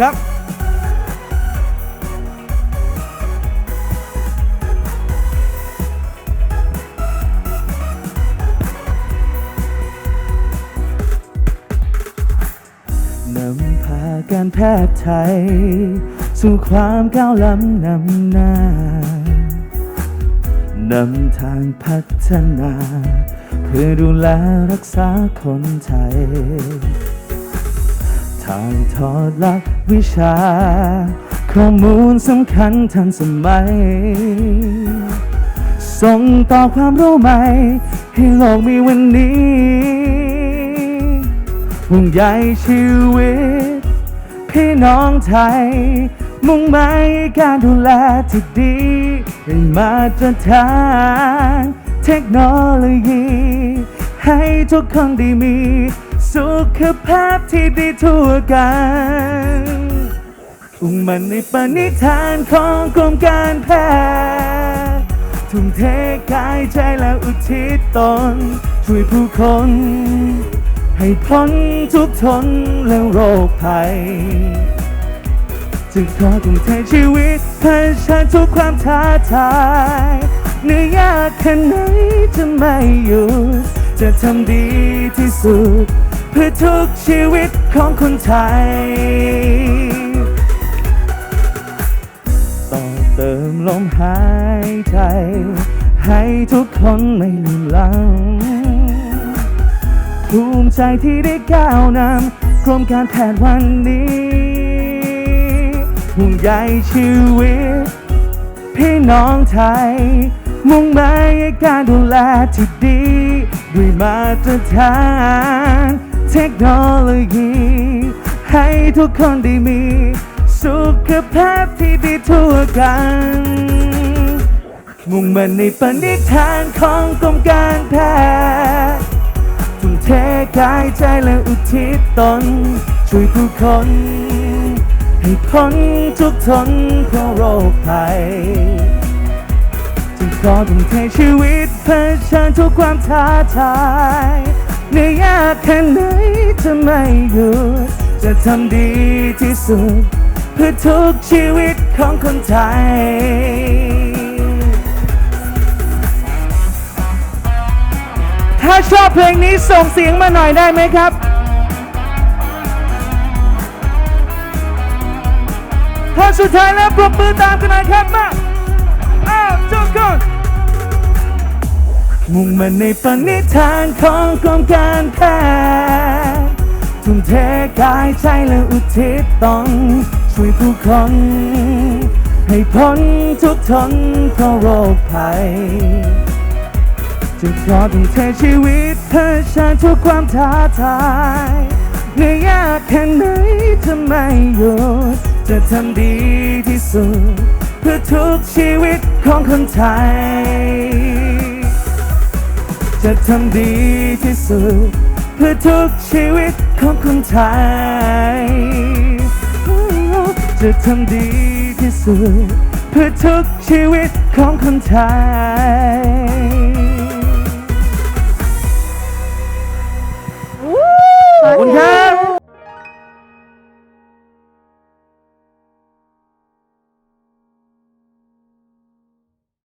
ครับนำพาการแพทย์ไทย สู่ความก้าวล้ำนำหน้านำทางพัฒนา เพื่อดูแลรักษาคนไทย ทางทอดลักวิชา ข้อมูลสำคัญทันสมัย ส่งต่อความรู้ใหม่ ให้โลกมีวันนี้ห่วงใยชีวิต พี่น้องไทย มุ่งหมายการดูแลที่ดีให้มาตรฐานเทคโนโลยี ให้ทุกคนได้มี สุขภาพที่ดีทั่วกันมุ่งมันในปณิธานของกรมการแพทย์ทุ่มเทกายใจและอุทิศตน ช่วยผู้คน ให้พ้นทุกทนและโรคภัย จึงขอทุ่มเทชีวิตเพื่อชันทุกความท้าทายเหนื่อยยากแค่ไหนจะไม่หยุดจะทำดีที่สุด เพื่อทุกชีวิตของคนไทย ต่อเติมลมหายใจ ให้ทุกคนไม่ลืมลัง ภูมิใจที่ได้ก้าวนำกรมการแพทย์วันนี้ห่วงใยชีวิต พี่น้องไทย มุ่งหมายการดูแลที่ดี ด้วยมาตรฐาน เทคโนโลยี ให้ทุกคนได้มี สุขภาพที่ดีทั่วกัน มุ่งมั่นในปณิธานของกรมการแพทย์ทุ่มเทกายใจและอุทิศตน ช่วยผู้คน ให้พ้นทุกทนเพราะโรคภัยจึงขอทุ่มเทชีวิตเพื่อชันทุกความท้าทาย เหนื่อยยากแค่ไหนจะไม่หยุดจะทำดีที่สุด เพื่อทุกชีวิตของคนไทยถ้าชอบเพลงนี้ส่งเสียงมาหน่อยได้ไหมครับถ้าสุดท้ายแล้วปรบมือตามกันหน่อยครับมา มุ่งมันในปณิธานของกรมการแพทย์ทุ่มเทกายใจและอุทิศตนช่วยผู้คน ให้พ้นทุกทนเพราะโรคภัยจึงขอทุ่มเทชีวิตเพื่อชาทุกความท้าทายเหนื่อยยากแค่ไหนจะไม่หยุดจะทำดีที่สุด เพื่อทุกชีวิตของคนไทย จะทำดีที่สุด เพื่อทุกชีวิตของคนไทย จะทำดีที่สุด เพื่อทุกชีวิตของคนไทย